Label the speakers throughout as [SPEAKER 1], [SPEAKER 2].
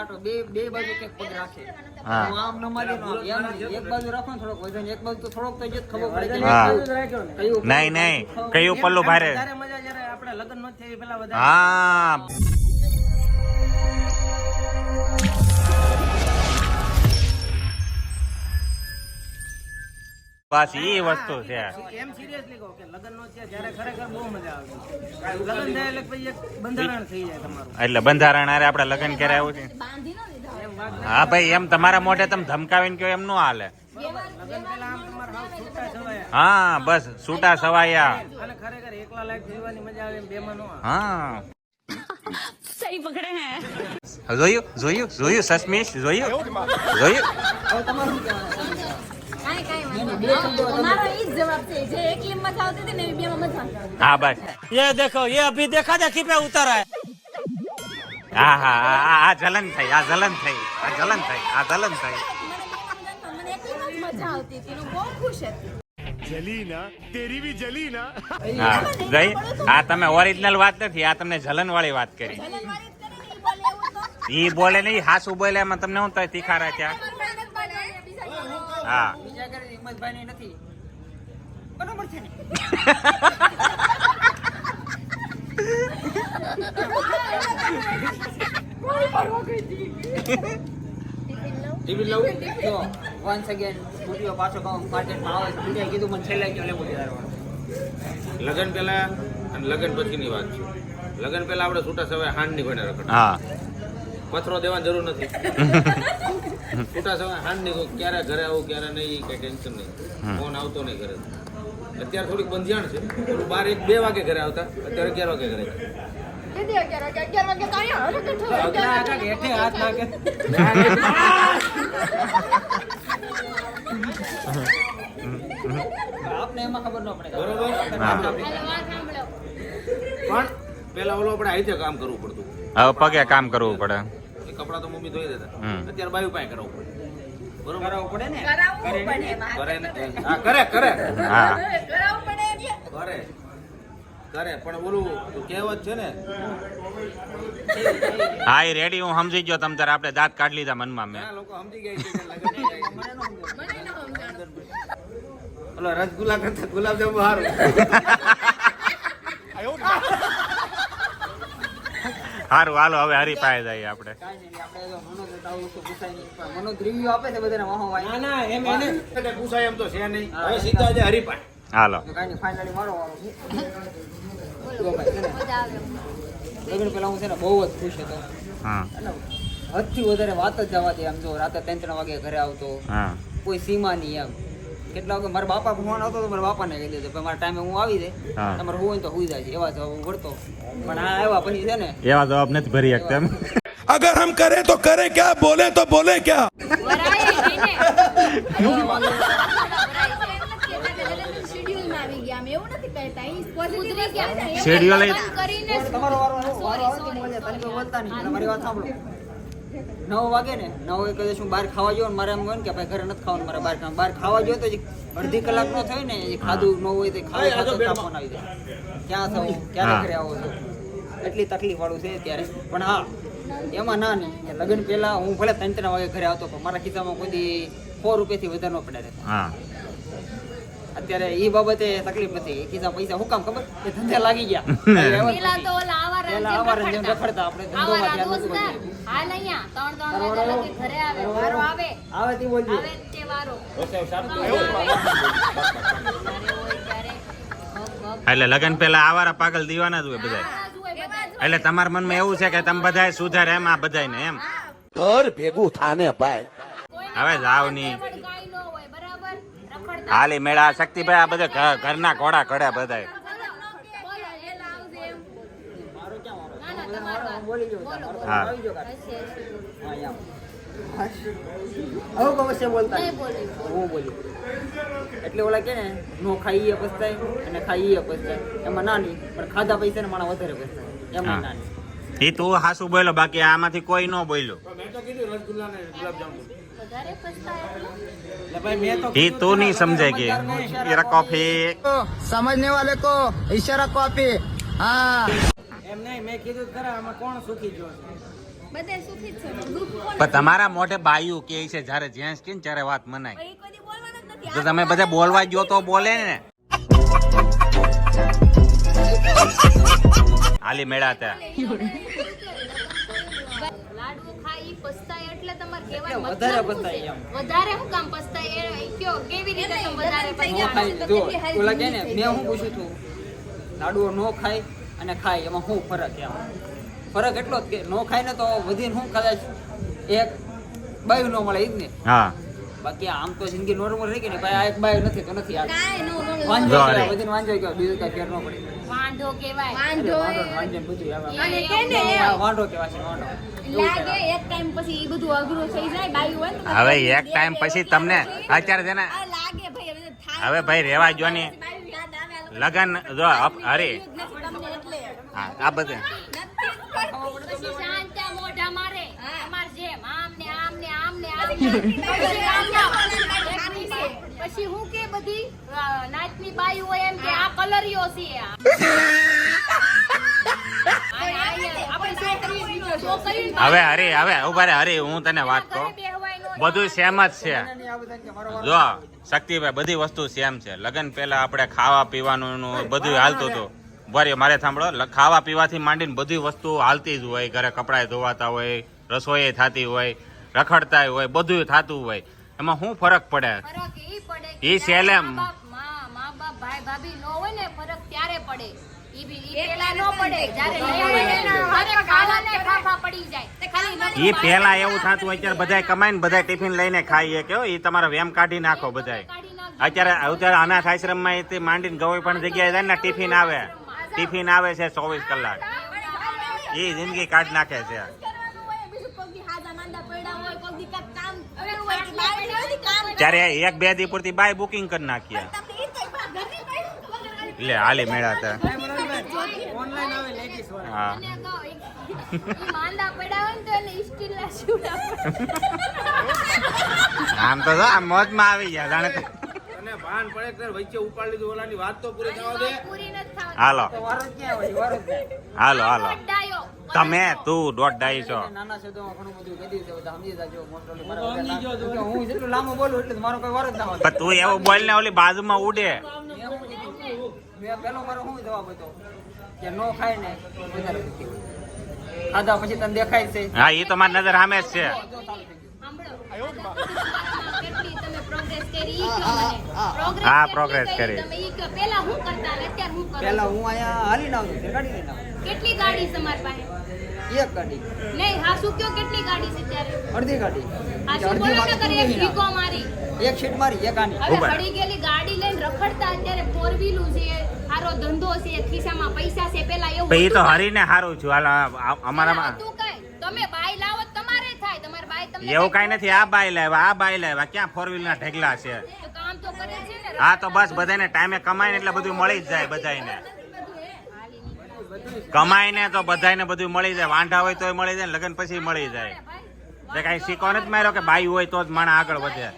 [SPEAKER 1] કાંટો બે બે બાજુ કે પગ રાખે.
[SPEAKER 2] હું.
[SPEAKER 1] આમ ન મારી નો એમ એક બાજુ રાખો ને થોડોક વજન એક બાજુ તો થોડોક તો જે ખબર પડે
[SPEAKER 2] હા. નહીં નહીં. કયું પલ્લું ભારે.
[SPEAKER 3] મજા જ્યારે આપણે લગ્ન નો થયા પેલા વધારે
[SPEAKER 2] હા. બસ એ વસ્તુ છે.
[SPEAKER 3] એમ સિરિયસલી કહો કે લગન નો છે જ્યારે ખરેખર બહુ મજા આવે લગન થાય એટલે પછી એક બંધારણ થઈ જાય તમારું.
[SPEAKER 2] એટલે બંધારણ હારે આપણે લગ્ન કર્યા આવું છે? હા ભાઈ એમ તમારા મોઢે તમે ધમકાવીને કહો એમ નો હાલે.
[SPEAKER 3] લગ્ન પહેલા આમ તમારે હાવ છૂટા છવાયા
[SPEAKER 2] હા બસ છૂટા સવાયા.
[SPEAKER 3] અને ખરેખર એકલા લાઈફ જીવવાની મજા આવે એમ બેમાં
[SPEAKER 2] હા.
[SPEAKER 4] સહી પકડે હે.
[SPEAKER 2] જોયું? જોયું? જોયું સસમીશ? જોયું? જોયું?
[SPEAKER 1] તમારું
[SPEAKER 4] કાંઈ વાંધો નહીં. મારો ઈ જ જવાબ છે જે એકલી મજા આવતી હતી ને એ બેમાં મજા આવતી
[SPEAKER 2] હા બસ
[SPEAKER 3] ये देखो ये अभी देखा देखी पे उतर है
[SPEAKER 2] હા હા હા, હા આ જલન થઈ આ જલન થઈ આ જલન થઈ આ જલન થઈ
[SPEAKER 4] મને મને એકલીમાં જ મજા આવતી હતી હું બહુ ખુશ હતી
[SPEAKER 5] जली ना तेरी भी जली ना
[SPEAKER 2] હા જઈ આ તમે ઓરિજિનલ વાત નથી આ તમને જલન વાળી વાત કરી
[SPEAKER 4] જલનવાળી જ કરે ને ઈ બોલે એવું તો
[SPEAKER 2] ઈ બોલે નહીં હાસુ બોલે એમાં તમને હું તો તીખારા ત્યાં
[SPEAKER 4] તમારે મહેનત કરવાની, બીજા કોઈ નહીં.
[SPEAKER 2] હા
[SPEAKER 1] હિંમતભાઈ ની નથી. બરોબર છે ને? ટીવી લઉં? જો વન્સ અગેન સ્ટુડિયો પાછો કહું માર્કેટમાં આવે છે. કીધું મને છેલ્લે કયો લેવું
[SPEAKER 6] લગન પહેલા અને લગન પછીની વાત છે. લગન પહેલા આપણે છૂટા સવાય હાંડની ભણે રખડ
[SPEAKER 2] હા.
[SPEAKER 6] પથરો દેવાની જરૂર નથી. છૂટા સમય હાંડ નહીં ક્યારે ઘરે આવું ક્યારે નહીં કઈ ટેન્શન નહીં. ફોન આવતો નહીં ઘરે. અત્યારે થોડીક બંધિયાણ છે. થોડું બાર એક બે વાગે ઘરે આવતા. અત્યારે અગિયાર વાગે ઘરે. પણ પેલા ઓલો આપણે આઈતે કામ કરવું પડતું.
[SPEAKER 2] હવે પગે કામ કરવું પડે.
[SPEAKER 6] કપડાં તો મમ્મી ધોઈ દેતા. અત્યારે બાયું પાસે કરાવવું પડે. બરોબર?
[SPEAKER 1] પડે ને?
[SPEAKER 4] કરાવવું પડે
[SPEAKER 6] હા કરે કરે.
[SPEAKER 2] હા.
[SPEAKER 4] કરાવવું પડે
[SPEAKER 6] કરે કરે પણ ઓલું કહેવત છે ને
[SPEAKER 2] હા એ રેડી હું સમજી ગયો તમ તારે આપણે દાંત કાઢી લીધા મનમાં મેં.
[SPEAKER 6] લોકો સમજી ગયા છે કે લગન નહીં જાય.
[SPEAKER 4] મને ન સમજાણું.
[SPEAKER 6] ઓલો રસગુલ્લા કરતા ગુલાબજાંબુ હારું.
[SPEAKER 2] સારું હાલો હવે હરીફાઈ જાય આપણે. હાલો.
[SPEAKER 1] હું. છે ને બહુ જ ખુશ હતો હદથી વધારે વાત જ જવા દે આમ જો રાતે ત્રણ ત્રણ વાગે ઘરે આવતો કોઈ સીમા નહીં એમ કેટલા વાગે મારા બાપા ફોન આવતો તો મારા બાપાને કહી દેતો પણ મારા ટાઈમે હું આવી દે તમારે હોય તો હુઈ જાય. એવા જવાબ હું વળતો પણ આ આવ્યા પછી છે ને
[SPEAKER 2] એવા. જવાબ નથી ભરી શકતા એમ.
[SPEAKER 5] अगर हम करें तो करें क्या बोले तो बोले क्या
[SPEAKER 4] વરાય એને. શેડ્યુલમાં આવી ગયા અમે એવું નથી કહેતા ઈ positive જ કહેતા. એમ
[SPEAKER 2] Schedule એ-
[SPEAKER 4] લગ્ન કરીને જ-
[SPEAKER 1] તમારો વારો આવ્યો, વારો
[SPEAKER 4] Sorry,
[SPEAKER 1] આવતી
[SPEAKER 4] sorry,
[SPEAKER 1] મળે, તમે કોઈ
[SPEAKER 4] sorry.
[SPEAKER 1] બોલતા નહીં અને મારી વાત સાંભળો નવ વાગે ને નવ વાગે કદાચ હું બહાર ખાવા ગયો ને મારે એમ હોય ને કે ભાઈ ઘરે નથી ખાવાનું મારે બહાર ખાવાનું બહાર ખાવા ગયો તો જે અડધી કલાક નો થયો ને એ ખાધું ન હોય તો ખાવા ખાતા ફોન આવી જાય ક્યાં થવું ક્યારે
[SPEAKER 2] હા.
[SPEAKER 1] ઘરે આવો છો એટલી તકલીફ વાળું છે ત્યારે પણ હા એમાં ના નહીં. કે લગ્ન પહેલા હું ભલે ત્રણ ત્રણ વાગે ઘરે આવતો પણ મારા ખિસ્સામાં કોઈ સો રૂપિયાથી વધારે ન પડે રહેતા. અત્યારે એ બાબતે તકલીફ નથી. ખિસ્સા પૈસા હું કામ ખબર? એ ધંધે લાગી ગયા.
[SPEAKER 4] પેલા જેમ રખડતા.
[SPEAKER 1] આપણે ધંધોમાં
[SPEAKER 4] આવારા
[SPEAKER 1] ધ્યાન નતું
[SPEAKER 4] દોસ્તાર.
[SPEAKER 1] બદલ્યું.
[SPEAKER 4] હાલ અહીંયા ત્રણ ત્રણ વાગ્યા લગી ઘરે આવે વારો આવે.
[SPEAKER 1] આવે તે બોલજો.
[SPEAKER 4] આવે તે વારો.
[SPEAKER 6] રસાવ સાફ
[SPEAKER 4] ત્યારે હોય ત્યારે. ભગ ભગ.
[SPEAKER 2] એટલે લગન પેલા આવારા પાગલ દીવાના જ હોય બધા. એટલે તમારા મનમાં એવું છે કે તમે બધા સુધારે એમ આ બધાય ને
[SPEAKER 5] એમ? ઘર ભેગું થાને
[SPEAKER 4] ભાઈ.
[SPEAKER 2] હવે
[SPEAKER 4] જાવની
[SPEAKER 2] હાલી મેળા શક્તિભાઈ આ બધા ઘરના ઘોડા ઘડ્યા બધા હું.
[SPEAKER 1] બોલ્યું એટલે ઓલા કે ને નો ખાઈએ પસ્તાય અને ખાઈએ પસ્તાય એમાં નાની પણ ખાધા પૈસા ને માણા વધારે પસ્તાય એમાં
[SPEAKER 2] એ તું હાસુ બોલ્યો બાકી આમાંથી કોઈ ન બોલ્યો.
[SPEAKER 6] મેં તો કીધું ને ગુલાબજાંબુ
[SPEAKER 4] વધારે પછતાય એટલે?
[SPEAKER 3] એટલે ભાઈ મેં તો
[SPEAKER 2] નહીં સમજે કે. ઈરા કોફી
[SPEAKER 1] સમજને વાલે કો ઈશારા હા.
[SPEAKER 3] એમ નહીં મેં કીધું ખરા આમાં કોણ સુખી ગયો છે?
[SPEAKER 4] બધે સુખી છે
[SPEAKER 2] પણ તમારા મોઢે બાયું કે છે જ્યારે જેન્ટ્સ કે ત્યારે વાત મનાય.
[SPEAKER 4] એ કોઈ દી બોલવાનું જ નથી.
[SPEAKER 2] તો તમે બધા બોલવા ગયો તો બોલે ને. આલી મેળા હતા
[SPEAKER 7] લાડવો ખાય પસ્તાય એટલે તમારે કહેવાનો
[SPEAKER 1] વધારે પસ્તાય
[SPEAKER 7] વધારે શું કામ પસ્તાય? એ કયો કેવી રીતે તમે વધારે પસ્તાય?
[SPEAKER 4] ગયા.
[SPEAKER 1] ખાય જો ઓલા કે ને મેં હું ખાય અને ખાય એમાં શું ફરક એમ? ફરક એટલો જ કે નો ખાય ને તો વધીને હું કદાચ એક બાયું નો મળે એ જ ને?
[SPEAKER 2] હા.
[SPEAKER 1] બાકી આમ તો જિંદગી નોર્મલ રહી ગઈ ને ભાઈ આ એક બાય નથી તો નથી આ. વાંધો
[SPEAKER 2] જો
[SPEAKER 1] બધું વાંધો કહેવાય, બીજું કઈ ફેર ન પડે. વાંધો કેવાય. વાંધો વાંધો બધું આવે.
[SPEAKER 4] અને કે ને
[SPEAKER 1] આ વાંઢો કહેવાય છે વાંધો.
[SPEAKER 4] લાગે એક ટાઈમ પછી બધું અઘરું થઈ જાય બાયું હોય ને
[SPEAKER 2] હવે એક ટાઈમ પછી તમને અત્યારે છે ને
[SPEAKER 4] લાગે ભાઈ હવે
[SPEAKER 2] ભાઈ રેવા જો ને.
[SPEAKER 4] પછી બાયું યાદ આવે આ લોકો
[SPEAKER 2] લગન જો અરે.
[SPEAKER 4] નથી તમને એટલે.
[SPEAKER 2] હા આ બધે
[SPEAKER 4] નથી જ પડતી.
[SPEAKER 7] પછી શાંતા મોઢા મારે
[SPEAKER 4] હા.
[SPEAKER 7] અમાર જેમ આમ ને આમ ને આમ ને આમ ને. પછી આમ ના. પછી હું કે બધી નાચની બાઈ હોય એમ કે આ કલરિયો છે આ. અને આ આપણે છોકરી- છોકરીને
[SPEAKER 2] હવે હરે હવે ઊભા રે હરે હું તને વાત કહું. બધું સેમ જ છે. જો શક્તિભાઈ બધી વસ્તુ સેમ છે. લગન પહેલા આપણે ખાવા પીવાનું બધું હાલતું હતું. ભરે મારે સાંભળો ખાવા પીવાથી માંડીને બધી વસ્તુ હાલતી જ હોય. ઘરે કપડાં ધોવાતા હોય રસોઈ થતી હોય. રખડતા હોય બધું થતું હોય એમાં શું ફરક પડે?
[SPEAKER 7] એ ઈ પડે કે
[SPEAKER 2] ઈ
[SPEAKER 7] જ્યારે
[SPEAKER 2] છેલ્લે
[SPEAKER 7] મા બાપ- મા- મા બાપ, ભાઈ ભાભી નો હોય ને ફરક ત્યારે પડે. ઈ બી- ઈ પેલા નો પડે. જ્યારે નહીં હોય ને ત્યારે ખાવાને ફાફા પડી જાય. ખાલી નવું
[SPEAKER 2] એ પહેલા એવું થતું હોય અત્યારે બધા કમાઈને બધા ટિફિન લઈને ખાઈએ કે એ તમારે વેમ કાઢી નાખો બધા અત્યારે અત્યારે અનાથ આશ્રમમાં એ માંડીને ગવઈ પણ જગ્યાએ જાય ને ટિફિન આવે. ટિફિન આવે છે ચોવીસ કલાક. એ જિંદગી કાઢી નાખે છે
[SPEAKER 4] કરવાનું હોય બીજું કોક દી હાજા માંદા પડ્યા હોય કોક દી કાંઈક કામ કર્યું હોય કે બાયું હોય ને કામ
[SPEAKER 2] ત્યારે એક બે દી પૂરતી બાય બુકિંગ કરી નાખીએ એટલે હાલી મેળા હતા.
[SPEAKER 3] ઓનલાઈન આવે લેડીઝ વાળા.
[SPEAKER 2] હા. આમ તો જો આમ મોજમાં આવી ગયા જાણે તો.
[SPEAKER 6] ભાન પડે ત્યારે વચ્ચે ઉપાડી લીધું ઓલાની વાત તો પૂરી થવા દે.
[SPEAKER 2] હાલો. હાલો હાલો. તમે તું દોઢ ડાઈ છો.
[SPEAKER 1] નાના ઘણું બધું કહી દીધું સમજી જાજો હું જેટલું લાંબુ બોલું એટલે મારો કોઈ વારો જ ના હોય.
[SPEAKER 2] તું એવો બોલ ને ઓલી બાજુમાં ઉડે.
[SPEAKER 1] મેં શું કીધું? મેં પેલો મારો શું જવાબ હતો કે નો ખાય ને વધારે ખાધા પછી તને દેખાય છે.
[SPEAKER 2] હા એ તો મારી નજર સામે જ છે.
[SPEAKER 7] Progress કરી.
[SPEAKER 2] હા,
[SPEAKER 7] કેટલી
[SPEAKER 2] કરી.
[SPEAKER 7] તમે ઈ પહેલા હું કરતા અને અત્યારે હું કરું
[SPEAKER 1] પેલા હું અહીંયા હાલી તે ગાડી લઈને
[SPEAKER 7] કેટલી ગાડી છે તમારી પાસે?
[SPEAKER 1] એક ગાડી.
[SPEAKER 7] નહીં હા શું કયો કેટલી ગાડી છે ત્યારે?
[SPEAKER 1] અડધી ગાડી.
[SPEAKER 7] હા શું બોલો ને
[SPEAKER 1] માથે
[SPEAKER 7] એક
[SPEAKER 1] તું
[SPEAKER 7] મારી.
[SPEAKER 1] એક સીટ મારી એક આની.
[SPEAKER 7] હવે પડી ગયેલી ગાડી લઈને રખડતા અત્યારે ફોર વ્હીલું છે સારો ધંધો છે ખિસ્સામાં પૈસા છે પેલા એવું
[SPEAKER 2] એ તો હરીને સારું છું. હાલ આ- આ- અમારામાં
[SPEAKER 7] હતું કાંઈ. તમે બાઈ લાવો તો તમારે થાય તમારે બાઈ તમને
[SPEAKER 2] એવું કઈ નથી આ બાઈ લાવ્યા આ બાઈ લાવ્યા. ક્યાં ફોર વ્હીલ ના ઢગલા છે?
[SPEAKER 7] તો કામ તો કરે છે ને
[SPEAKER 2] હા તો બસ બધાને ટાઈમે કમાઈને એટલે બધું મળી જ જાય બધાને કમાઈને તો બધાને બધું મળી જાય વાંઢા હોય તોય મળી જાય ને લગન પછી મળી જાય. એટલે કઈ શીખો નથી માર્યો કે બાઈ હોય તો જ માણસ આગળ વધે.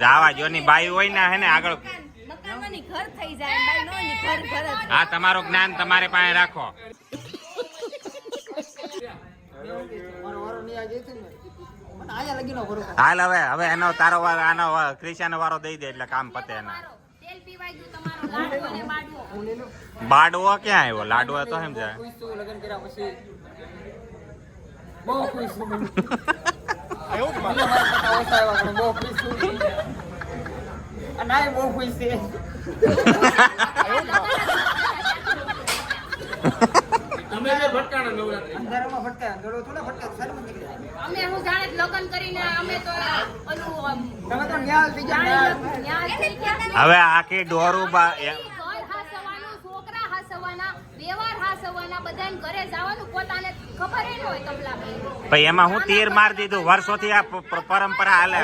[SPEAKER 2] જાવા જો ની બાઈ હોય ને હે ને આગળ
[SPEAKER 4] મકાનોની ઘર થઈ જાય બાઈ નો ની ઘર ઘર જ
[SPEAKER 2] આ તમારું જ્ઞાન તમારે પાસે રાખો. હાલ હવે હવે એનો તારો આનો ક્રિશાનો વારો દઈ દે એટલે કામ પતે એના.
[SPEAKER 7] બાડવો
[SPEAKER 2] ક્યાં આવ્યો? લાડવો તો એમ જાય.
[SPEAKER 1] બહુ ખુશ છું મને. મને મારા કરતા ઓછા આવ્યા પણ બહુ ખુશ છું અને આ બહુ ખુશ છે
[SPEAKER 6] તમે જે ભટકાણા નવરાત્રી
[SPEAKER 1] અંધારામાં ફટકાય અંધારો થોડા ફટકાય સારી નીકળી
[SPEAKER 7] અમે હું જાણે જ કરીને અમે તો ઓલું
[SPEAKER 1] તમે તો ન્યાલ થઈ ગયા ન્યાલ.
[SPEAKER 7] જાણે ન્યાય થઈ ગયા.
[SPEAKER 2] હવે આખી ડોરું બા
[SPEAKER 7] છોકરા હાસવાના વ્યવહાર હાસવાના બધાને ઘરે જવાનું પોતાને ખબર ન હોય કમલાભાઈ
[SPEAKER 2] ભાઈ. એમાં હું તીર માર દીધું. વર્ષોથી આ પરંપરા હાલે.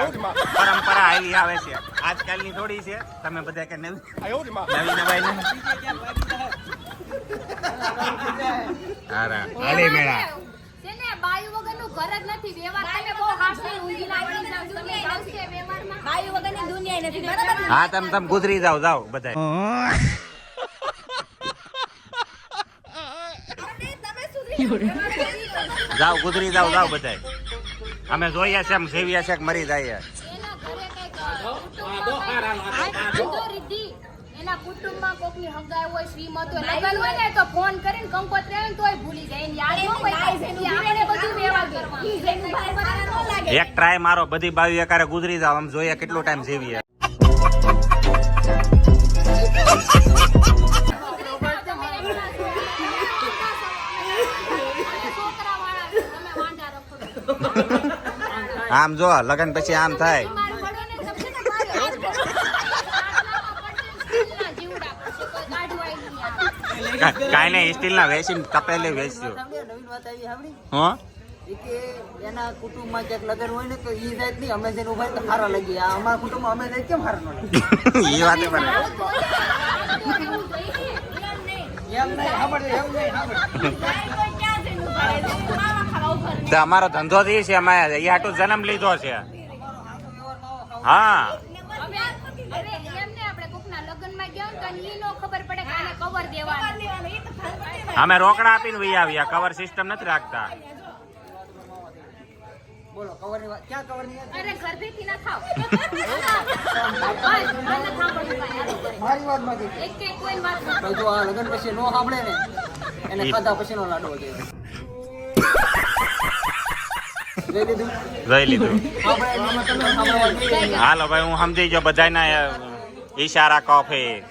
[SPEAKER 2] પરંપરા હાલી આવે છે. આજકાલની થોડી છે. તમે બધા કે નવી નવી નવાઈ નહીં હાલે મેળા.
[SPEAKER 7] બાયુ વગરનું ઘર જ નથી વ્યવહાર તમે બહુ હાસી ઊંઘીના પડી જાવ દુનિયા છે વ્યવહારમાં.
[SPEAKER 4] બાયુ વગરની દુનિયા નથી. બરાબર
[SPEAKER 2] હા તમ તમ ગુજરી જાવ જાવ બધા
[SPEAKER 4] આપણે તમે સુધરી જાઓ.
[SPEAKER 2] જાવ ગુજરી જાવ જાવ બધાય. અમે જોઈએ છે એમ સેવીએ છે કે મરી જાય
[SPEAKER 7] એના ઘરે કંઈક કુટુંબમાં કંઈક વાંધો રીધી. એના કુટુંબમાં કોકની હગાઈ હોય શ્રીમત હોય લગન હોય ને તો ફોન કરીને કંકોત્રી આવે ને તોય ભૂલી જાય એની યાદ ન. ઈ આપણે બધું વેવા કરવાનું.
[SPEAKER 2] એક ટ્રાય મારો બધી બાવી એકારે ગુજરી જાવ આમ જોઈએ કેટલો ટાઈમ
[SPEAKER 7] રખડો.
[SPEAKER 2] આમ જો લગન પછી આમ થાય
[SPEAKER 7] બાર પડો ને તમે છે ને બાર હાથ કરો. આટલામાં પડશે ને જીવડા પછી કોઈ કાઢવાય નહીં આ.
[SPEAKER 2] કા- કાંઈ નહીં સ્ટીલ ના વેચીને તપેલી
[SPEAKER 1] વેચજો?
[SPEAKER 2] હો?
[SPEAKER 1] કે એના કુટુંબમાં ક્યાંક લગન હોય ને તો એ નહીં અમે જઈને ઊભા તો સારા લાગીએ. અમારા કુટુંબમાં અમે જાય કેમ સારા ન
[SPEAKER 2] એ વાત પણ અમારો ધંધો જ છે અમે એ જન્મ લીધો છે. હા. અમે રોકડા આપીને વહી આવ્યા કવર સિસ્ટમ નથી રાખતા.
[SPEAKER 1] બોલો ક્યાં
[SPEAKER 7] અરે.
[SPEAKER 1] મારી વાત
[SPEAKER 7] એક કે કોઈ વાત ન
[SPEAKER 1] તો આ લગ્ન પછી નો સાંભળે ને એને ખાધા પછી નો લાડવો લીધું?
[SPEAKER 2] હાલો ભાઈ હું સમજી ગયો બધાના ઈશારા કોફી